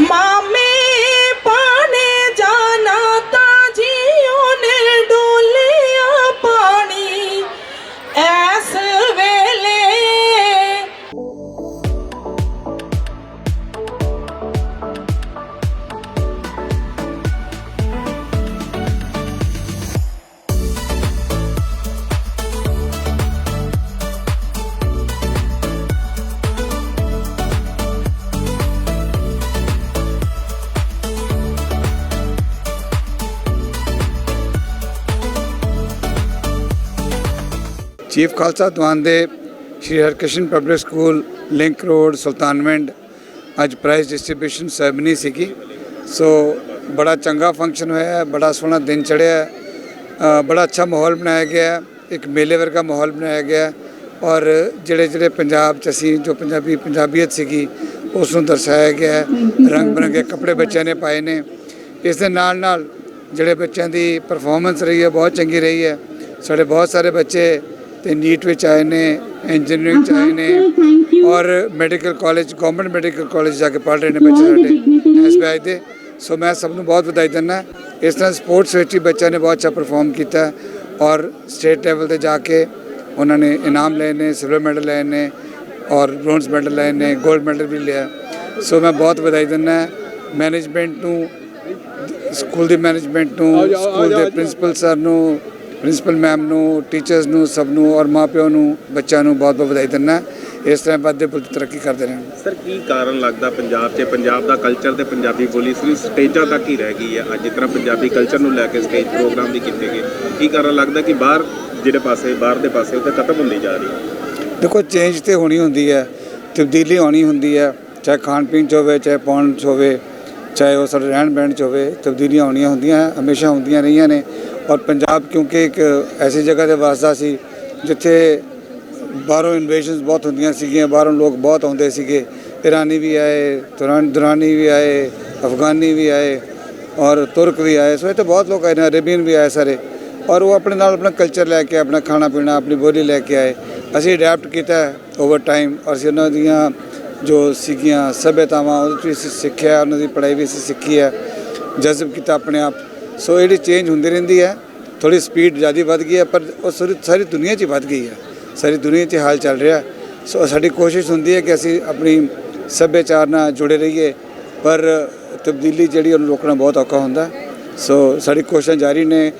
ਮਾਮੇ ਚੀਫ ਖਾਲਸਾ ਦਵਾਨ ਦੇ Shri Harkrishan public school, link road, Sultanwind. ਅੱਜ ਪ੍ਰਾਈਜ਼ ਡਿਸਟ੍ਰੀਬਿਊਸ਼ਨ ਸੈਰਮਨੀ ਸੀਗੀ। ਸੋ ਬੜਾ ਚੰਗਾ ਫੰਕਸ਼ਨ ਹੋਇਆ ਬੜਾ ਸੋਹਣਾ ਦਿਨ ਚੜ੍ਹਿਆ ਬੜਾ ਅੱਛਾ ਮਾਹੌਲ ਬਣਾਇਆ ਗਿਆ ਇੱਕ ਮੇਲੇ ਵਰਗਾ ਮਾਹੌਲ ਬਣਾਇਆ ਗਿਆ ਔਰ ਜਿਹੜੇ ਜਿਹੜੇ ਪੰਜਾਬ ਚ ਅਸੀਂ, ਜੋ ਪੰਜਾਬੀ, ਪੰਜਾਬੀਅਤ ਸੀਗੀ, ਉਸ ਨੂੰ ਦਰਸਾਇਆ ਗਿਆ ਰੰਗ ਬਿਰੰਗੇ ਕੱਪੜੇ ਬੱਚਿਆਂ ਨੇ ਪਾਏ ਨੇ। ਇਸ ਦੇ ਨਾਲ ਨਾਲ ਜਿਹੜੇ ਬੱਚਿਆਂ ਦੀ ਪਰਫਾਰਮੈਂਸ ਰਹੀ ਹੈ, ਬਹੁਤ ਚੰਗੀ ਰਹੀ ਹੈ। ਸਾਡੇ ਬਹੁਤ ਸਾਰੇ ਬੱਚੇ ਤੇ ਨੀਟ ਵਿੱਚ ਆਏ ਨੇ ਇੰਜੀਨੀਅਰਿੰਗ ਚ ਆਏ ਨੇ ਔਰ medical college government medical college ਜਾ ਕੇ ਪੜ੍ਹ ਰਹੇ ਨੇ ਬੱਚੇ ਸਾਡੇ ਐਸਬੀਆਈ ਦੇ। ਸੋ ਮੈਂ ਸਭ ਨੂੰ ਬਹੁਤ ਵਧਾਈ ਦਿੰਦਾ। ਇਸ ਤਰ੍ਹਾਂ ਸਪੋਰਟਸ ਵਿੱਚ ਵੀ ਬੱਚਿਆਂ ਨੇ ਬਹੁਤ ਅੱਛਾ ਪਰਫਾਰਮ ਕੀਤਾ ਹੈ ਔਰ ਸਟੇਟ ਲੈਵਲ ਤੇ ਜਾ ਕੇ ਉਹਨਾਂ ਨੇ ਇਨਾਮ ਲਏ ਨੇ ਸਿਲਵਰ ਮੈਡਲ ਲਏ ਨੇ ਔਰ ਬ੍ਰੌਂਜ਼ ਮੈਡਲ ਲਏ ਨੇ 골ਡ ਮੈਡਲ ਵੀ ਲਿਆ। ਸੋ ਮੈਂ ਬਹੁਤ ਵਧਾਈ ਦਿੰਦਾ। ਮੈਨੇਜਮੈਂਟ ਨੂੰ ਸਕੂਲ ਦੀ ਮੈਨੇਜਮੈਂਟ ਨੂੰ ਸਕੂਲ ਦੇ ਪ੍ਰਿੰਸੀਪਲ ਸਰ ਨੂੰ ਪ੍ਰਿੰਸੀਪਲ ਮੈਮ ਨੂੰ ਟੀਚਰਸ ਨੂੰ ਸਭ ਨੂੰ ਔਰ ਮਾਪਿਆਂ ਨੂੰ ਬੱਚਿਆਂ ਨੂੰ ਬਹੁਤ ਬਹੁਤ ਵਧਾਈ ਦਿੰਦਾ ਇਸ ਤਰ੍ਹਾਂ ਵੱਧਦੇ ਫੁੱਲਦੇ ਤਰੱਕੀ ਕਰਦੇ ਰਹਿਣ ਸਰ ਕੀ ਕਾਰਨ ਲੱਗਦਾ ਪੰਜਾਬ 'ਚ? ਪੰਜਾਬ ਦਾ ਕਲਚਰ ਤੇ ਪੰਜਾਬੀ ਬੋਲੀ ਸਿਰਫ ਸਟੇਜਾਂ ਤੱਕ ਹੀ ਰਹਿ ਗਈ ਹੈ। ਅੱਜ ਜਿਸ ਤਰ੍ਹਾਂ ਪੰਜਾਬੀ ਕਲਚਰ ਨੂੰ ਲੈ ਕੇ ਸਟੇਜ ਪ੍ਰੋਗਰਾਮ ਵੀ ਕੀਤੇ ਗਏ। ਕੀ ਕਾਰਨ ਲੱਗਦਾ ਕਿ ਬਾਹਰ ਜਿਹੜੇ ਪਾਸੇ ਬਾਹਰ ਦੇ ਪਾਸੇ ਉੱਤੇ ਖਤਮ ਹੁੰਦੀ ਜਾ ਰਹੀ ਹੈ? ਦੇਖੋ ਚੇਂਜ ਤੇ ਹੋਣੀ ਹੁੰਦੀ ਹੈ। ਤਬਦੀਲੀ ਹੋਣੀ ਹੁੰਦੀ ਹੈ। ਚਾਹੇ ਖਾਣ ਪੀਣ 'ਚ ਹੋਵੇ ਚਾਹੇ ਪਾਉਣ 'ਚ ਹੋਵੇ। ਚਾਹੇ ਉਹ ਸਾਡੇ ਰਹਿਣ ਬਹਿਣ 'ਚ ਹੋਵੇ, ਤਬਦੀਲੀਆਂ ਹੋਣੀਆਂ ਹੁੰਦੀਆਂ, ਹਮੇਸ਼ਾ ਹੁੰਦੀਆਂ ਰਹੀਆਂ ਨੇ। ਔਰ ਪੰਜਾਬ ਕਿਉਂਕਿ ਇੱਕ ਐਸੀ ਜਗ੍ਹਾ ਤੇ ਵਸਦਾ ਸੀ, ਜਿੱਥੇ ਬਾਹਰੋਂ ਇਨਵੇਸ਼ਨਸ ਬਹੁਤ ਹੁੰਦੀਆਂ ਸੀਗੀਆਂ, ਬਾਹਰੋਂ ਲੋਕ ਬਹੁਤ ਆਉਂਦੇ ਸੀਗੇ। ਇਰਾਨੀ ਵੀ ਆਏ ਤੁਰਨ ਦੁਰਾਨੀ ਵੀ ਆਏ, ਅਫਗਾਨੀ ਵੀ ਆਏ, ਔਰ ਤੁਰਕ ਵੀ ਆਏ। ਸੋ ਇਹ ਤਾਂ ਬਹੁਤ ਲੋਕ ਆਏ ਨੇ, ਅਰੇਬੀਅਨ ਵੀ ਆਏ ਸਾਰੇ। ਔਰ ਉਹ ਆਪਣੇ ਨਾਲ ਆਪਣਾ ਕਲਚਰ ਲੈ ਕੇ, ਆਪਣਾ ਖਾਣਾ ਪੀਣਾ ਆਪਣੀ ਬੋਲੀ ਲੈ ਕੇ ਆਏ। ਅਸੀਂ ਅਡੈਪਟ ਕੀਤਾ ਓਵਰ ਟਾਈਮ ਔਰ ਅਸੀਂ ਉਹਨਾਂ ਦੀਆਂ ਜੋ ਸੀਗੀਆਂ ਸਭਿਅਤਾਵਾਂ ਉਹ 'ਚ ਵੀ ਅਸੀਂ ਸਿੱਖਿਆ, ਉਹਨਾਂ ਦੀ ਪੜ੍ਹਾਈ ਵੀ ਅਸੀਂ ਸਿੱਖੀ ਹੈ, ਜਜ਼ਬ ਕੀਤਾ ਆਪਣੇ ਆਪ। ਸੋ ਜਿਹੜੀ ਚੇਂਜ ਹੁੰਦੀ ਰਹਿੰਦੀ ਹੈ ਥੋੜੀ ਸਪੀਡ ਜ਼ਿਆਦਾ ਵੱਧ ਗਈ ਹੈ, ਪਰ ਉਹ ਸਾਰੀ ਸਾਰੀ ਦੁਨੀਆ 'ਚ ਹੀ ਵੱਧ ਗਈ ਹੈ। ਸਾਰੀ ਦੁਨੀਆ 'ਚ ਹਾਲ ਚੱਲ ਰਿਹਾ ਸੋ ਸਾਡੀ ਕੋਸ਼ਿਸ਼ ਹੁੰਦੀ ਹੈ ਕਿ ਅਸੀਂ ਆਪਣੀ ਸੱਭਿਆਚਾਰ ਨਾਲ ਜੁੜੇ ਰਹੀਏ, ਪਰ ਤਬਦੀਲੀ ਜਿਹੜੀ ਉਹਨੂੰ ਰੋਕਣਾ ਬਹੁਤ ਔਖਾ ਹੁੰਦਾ ਸੋ ਸਾਡੀ ਕੋਸ਼ਿਸ਼ਾਂ ਜਾਰੀ ਨੇ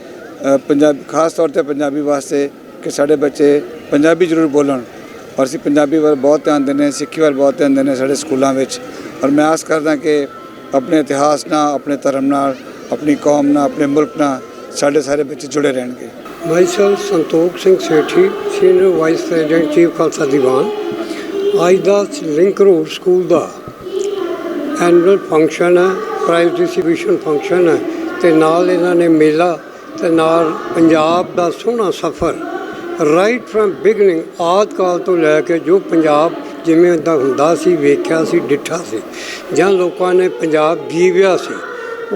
ਪੰਜਾਬ, ਖਾਸ ਤੌਰ ਤੇ ਪੰਜਾਬੀ ਵਾਸਤੇ ਕਿ ਸਾਡੇ ਬੱਚੇ ਪੰਜਾਬੀ ਜ਼ਰੂਰ ਬੋਲਣ। ਔਰ ਅਸੀਂ ਪੰਜਾਬੀ ਵੱਲ ਬਹੁਤ ਧਿਆਨ ਦਿੰਦੇ ਹਾਂ, ਸਿੱਖੀ ਵੱਲ ਬਹੁਤ ਧਿਆਨ ਦਿੰਦੇ ਹਾਂ ਸਾਡੇ ਸਕੂਲਾਂ ਵਿੱਚ। ਔਰ ਮੈਂ ਆਸ ਕਰਦਾ ਕਿ ਆਪਣੇ ਇਤਿਹਾਸ ਨਾਲ, ਆਪਣੇ ਧਰਮ ਨਾਲ, ਆਪਣੀ ਕੌਮ ਨਾਲ, ਆਪਣੇ ਮੁਲਕ ਨਾਲ ਸਾਡੇ ਸਾਰੇ ਬੱਚੇ ਜੁੜੇ ਰਹਿਣਗੇ। Myself Santokh Singh Sethi senior vice president chief Khalsa Diwan ਅੱਜ ਦਾ ਲਿੰਕ ਰੋਡ ਸਕੂਲ ਦਾ ਐਨੂਅਲ ਫੰਕਸ਼ਨ ਹੈ ਪ੍ਰਾਈਜ਼ ਡਿਸਟ੍ਰੀਬਿਊਸ਼ਨ ਫੰਕਸ਼ਨ ਹੈ ਤੇ ਨਾਲ ਇਹਨਾਂ ਨੇ ਮੇਲਾ ਤੇ ਨਾਲ ਪੰਜਾਬ ਦਾ ਸੋਹਣਾ ਸਫ਼ਰ ਰਾਈਟ ਫਰਮ ਬਿਗਨਿੰਗ ਆਦਿ ਕਾਲ ਤੋਂ ਲੈ ਕੇ ਜੋ ਪੰਜਾਬ ਜਿਵੇਂ ਦਾ ਹੁੰਦਾ ਸੀ, ਵੇਖਿਆ ਸੀ, ਡਿੱਠਾ ਸੀ, ਜਾਂ ਲੋਕਾਂ ਨੇ ਪੰਜਾਬ ਜੀਵਿਆ ਸੀ,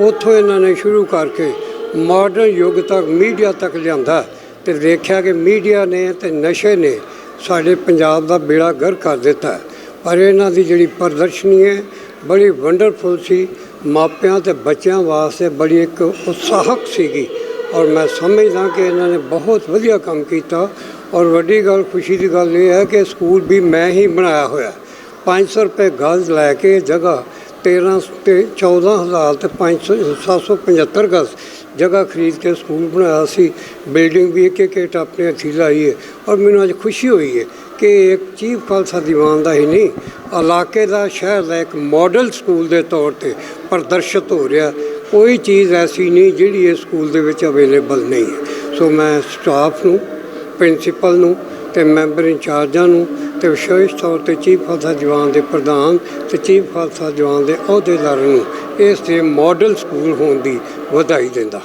ਉੱਥੋਂ ਇਹਨਾਂ ਨੇ ਸ਼ੁਰੂ ਕਰਕੇ ਮਾਡਰਨ ਯੁੱਗ ਤੱਕ ਮੀਡੀਆ ਤੱਕ ਲਿਆਂਦਾ ਤੇ ਦੇਖਿਆ ਕਿ ਮੀਡੀਆ ਨੇ ਤੇ ਨਸ਼ੇ ਨੇ ਸਾਡੇ ਪੰਜਾਬ ਦਾ ਬੇੜਾ ਗਰ ਕਰ ਦਿੱਤਾ। ਪਰ ਇਹਨਾਂ ਦੀ ਜਿਹੜੀ ਪ੍ਰਦਰਸ਼ਨੀ ਹੈ, ਬੜੀ ਵੰਡਰਫੁਲ ਸੀ। ਮਾਪਿਆਂ ਤੇ ਬੱਚਿਆਂ ਵਾਸਤੇ ਬੜੀ ਇੱਕ ਉਤਸਾਹਕ ਸੀਗੀ। ਔਰ ਮੈਂ ਸਮਝਦਾ ਕਿ ਇਹਨਾਂ ਨੇ ਬਹੁਤ ਵਧੀਆ ਕੰਮ ਕੀਤਾ। ਔਰ ਵੱਡੀ ਗੱਲ, ਖੁਸ਼ੀ ਦੀ ਗੱਲ ਇਹ ਹੈ ਕਿ ਸਕੂਲ ਵੀ ਮੈਂ ਹੀ ਬਣਾਇਆ ਹੋਇਆ। 500 ਰੁਪਏ ਗਜ਼ ਲੈ ਕੇ ਜਗ੍ਹਾ 13 ਤੇ 14000 ਤੇ 500 775 ਗਜ਼ ਜਗ੍ਹਾ ਖਰੀਦ ਕੇ ਸਕੂਲ ਬਣਾਇਆ ਸੀ। ਬਿਲਡਿੰਗ ਵੀ ਇੱਕ ਇੱਕ ਇੱਟ ਆਪਣੇ ਹੱਥੀਂ ਲਾਈ ਹੈ ਔਰ ਮੈਨੂੰ ਅੱਜ ਖੁਸ਼ੀ ਹੋਈ ਹੈ ਕਿ ਇੱਕ ਚੀਫ ਖਾਲਸਾ ਦੀਵਾਨ ਦਾ ਹੀ ਨਹੀਂ, ਇਲਾਕੇ ਦਾ ਸ਼ਹਿਰ ਦਾ ਇੱਕ ਮਾਡਲ ਸਕੂਲ ਦੇ ਤੌਰ ਤੇ ਪ੍ਰਦਰਸ਼ਿਤ ਹੋ ਰਿਹਾ। ਕੋਈ ਚੀਜ਼ ਐਸੀ ਨਹੀਂ ਜਿਹੜੀ ਇਸ ਸਕੂਲ ਦੇ ਵਿੱਚ ਅਵੇਲੇਬਲ ਨਹੀਂ ਹੈ। ਸੋ ਮੈਂ ਸਟਾਫ ਨੂੰ ਪ੍ਰਿੰਸੀਪਲ ਨੂੰ ਤੇ ਮੈਂਬਰ ਇੰਚਾਰਜਾਂ ਨੂੰ ਤੇ ਵਿਸ਼ੇਸ਼ ਤੌਰ ਤੇ ਚੀਫ ਖਾਲਸਾ ਜਵਾਨ ਦੇ ਪ੍ਰਧਾਨ ਤੇ ਚੀਫ ਖਾਲਸਾ ਜਵਾਨ ਦੇ ਅਹੁਦੇਦਾਰਾਂ ਨੂੰ ਇਸ ਦੇ ਮਾਡਲ ਸਕੂਲ ਹੋਣ ਦੀ ਵਧਾਈ ਦਿੰਦਾ